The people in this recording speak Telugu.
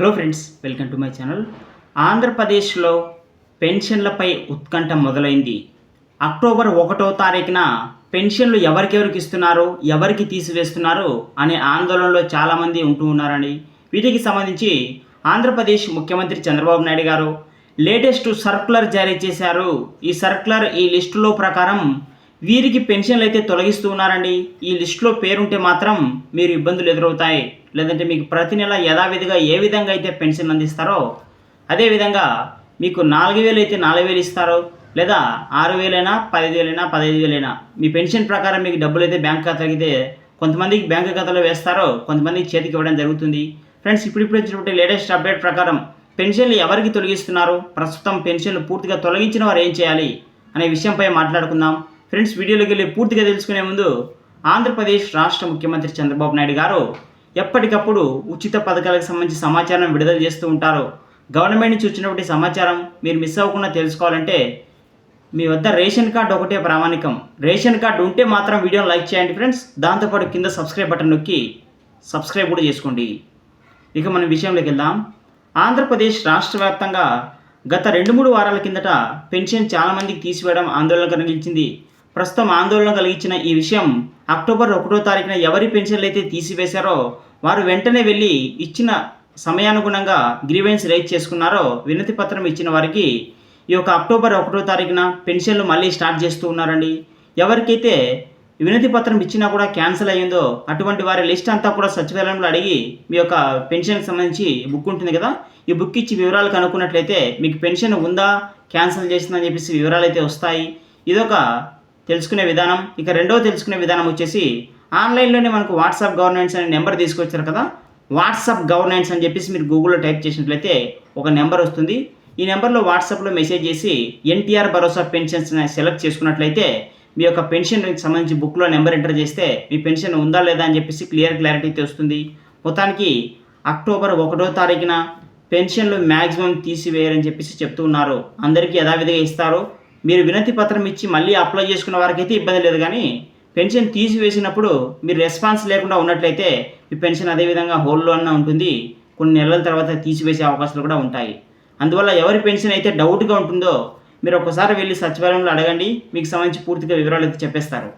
Hello friends welcome to my channel ఆంధ్రప్రదేశ్లో పెన్షన్లపై ఉత్కంఠ మొదలైంది. అక్టోబర్ ఒకటో తారీఖున పెన్షన్లు ఎవరికెవరికి ఇస్తున్నారు ఎవరికి తీసివేస్తున్నారు అనే ఆందోళనలో చాలామంది ఉంటూ ఉన్నారండి. వీటికి సంబంధించి ఆంధ్రప్రదేశ్ ముఖ్యమంత్రి చంద్రబాబు నాయుడు గారు లేటెస్ట్ సర్కులర్ జారీ చేశారు. ఈ సర్కులర్ ఈ లిస్టులో ప్రకారం వీరికి పెన్షన్లు అయితే తొలగిస్తూ ఉన్నారండి ఈ లిస్టులో పేరుంటే మాత్రం మీరు ఇబ్బందులు ఎదురవుతాయి. లేదంటే మీకు ప్రతి నెల యథావిధిగా ఏ విధంగా అయితే పెన్షన్ అందిస్తారో అదేవిధంగా మీకు నాలుగు వేలు అయితే నాలుగు వేలు ఇస్తారో. లేదా ఆరు వేలైనా పదిహేను వేలైనా పదహైదు వేలైనా. మీ పెన్షన్ ప్రకారం మీకు డబ్బులు అయితే బ్యాంక్ ఖాతాకి అయితే కొంతమందికి బ్యాంక్ ఖాతాలో వేస్తారో కొంతమందికి చేతికి ఇవ్వడం జరుగుతుంది. ఫ్రెండ్స్ ఇప్పుడిప్పుడు వచ్చినటువంటి లేటెస్ట్ అప్డేట్ ప్రకారం పెన్షన్లు ఎవరికి తొలగిస్తున్నారు? ప్రస్తుతం పెన్షన్లు పూర్తిగా తొలగించిన వారు ఏం చేయాలి? అనే విషయంపై మాట్లాడుకుందాం. ఫ్రెండ్స్ వీడియోలోకి వెళ్ళి పూర్తిగా తెలుసుకునే ముందు ఆంధ్రప్రదేశ్ రాష్ట్ర ముఖ్యమంత్రి చంద్రబాబు నాయుడు గారు ఎప్పటికప్పుడు ఉచిత పథకాలకు సంబంధించి సమాచారం విడుదల చేస్తూ ఉంటారు. గవర్నమెంట్ నుంచి వచ్చినటువంటి సమాచారం మీరు మిస్ అవ్వకుండా తెలుసుకోవాలంటే మీ వద్ద రేషన్ కార్డు ఒకటే ప్రామాణికం. రేషన్ కార్డు ఉంటే మాత్రం వీడియోని లైక్ చేయండి ఫ్రెండ్స్. దాంతోపాటు కింద సబ్స్క్రైబ్ బటన్ నొక్కి సబ్స్క్రైబ్ కూడా చేసుకోండి. ఇక మనం విషయంలోకి వెళ్దాం. ఆంధ్రప్రదేశ్ రాష్ట్ర వ్యాప్తంగా గత రెండు మూడు వారాల కిందట పెన్షన్ చాలామందికి తీసివేయడం ఆందోళన కలిగించింది ప్రస్తుతం ఆందోళన కలిగించిన ఈ విషయం అక్టోబర్ ఒకటో తారీఖున ఎవరి పెన్షన్లు అయితే తీసివేశారో వారు వెంటనే వెళ్ళి ఇచ్చిన సమయానుగుణంగా గ్రీవెన్స్ రైజ్ చేసుకున్నారో వినతి పత్రం ఇచ్చిన వారికి ఈ యొక్క అక్టోబర్ ఒకటో తారీఖున పెన్షన్లు మళ్ళీ స్టార్ట్ చేస్తూ ఉన్నారండి. ఎవరికైతే వినతి పత్రం ఇచ్చినా కూడా క్యాన్సిల్ అయ్యిందో అటువంటి వారి లిస్ట్ అంతా కూడా సచివాలయంలో అడిగి మీ యొక్క పెన్షన్కి సంబంధించి బుక్ ఉంటుంది కదా ఈ బుక్ ఇచ్చి వివరాలు కనుక్కున్నట్లయితే మీకు పెన్షన్ ఉందా క్యాన్సిల్ చేసిందని చెప్పేసి వివరాలు అయితే వస్తాయి. ఇదొక తెలుసుకునే విధానం ఇక రెండో తెలుసుకునే విధానం వచ్చేసి ఆన్లైన్లోనే మనకు వాట్సాప్ గవర్నెన్స్ అనే నెంబర్ తీసుకొచ్చారు కదా. వాట్సాప్ గవర్నెన్స్ అని చెప్పేసి మీరు గూగుల్లో టైప్ చేసినట్లయితే ఒక నెంబర్ వస్తుంది. ఈ నెంబర్లో వాట్సాప్లో మెసేజ్ చేసి ఎన్టీఆర్ భరోసా పెన్షన్స్ సెలెక్ట్ చేసుకున్నట్లయితే మీ యొక్క పెన్షన్కి సంబంధించి బుక్లో నెంబర్ ఎంటర్ చేస్తే మీ పెన్షన్ ఉందా లేదా అని చెప్పేసి క్లియర్ క్లారిటీ అయితే వస్తుంది. మొత్తానికి అక్టోబర్ ఒకటో తారీఖున పెన్షన్లు మ్యాక్సిమం తీసివేయరని చెప్పేసి చెప్తూ ఉన్నారు. అందరికీ యథావిధిగా ఇస్తారు. మీరు వినతి పత్రం ఇచ్చి మళ్ళీ అప్లై చేసుకున్న వారికైతే ఇబ్బంది లేదు కానీ పెన్షన్ తీసివేసినప్పుడు మీరు రెస్పాన్స్ లేకుండా ఉన్నట్లయితే మీ పెన్షన్ అదేవిధంగా హోల్లో అన్న ఉంటుంది. కొన్ని నెలల తర్వాత తీసివేసే అవకాశాలు కూడా ఉంటాయి. అందువల్ల ఎవరి పెన్షన్ అయితే డౌట్గా ఉంటుందో మీరు ఒకసారి వెళ్ళి సచివాలయంలో అడగండి. మీకు సంబంధించి పూర్తిగా వివరాలు అయితే చెప్పేస్తారు.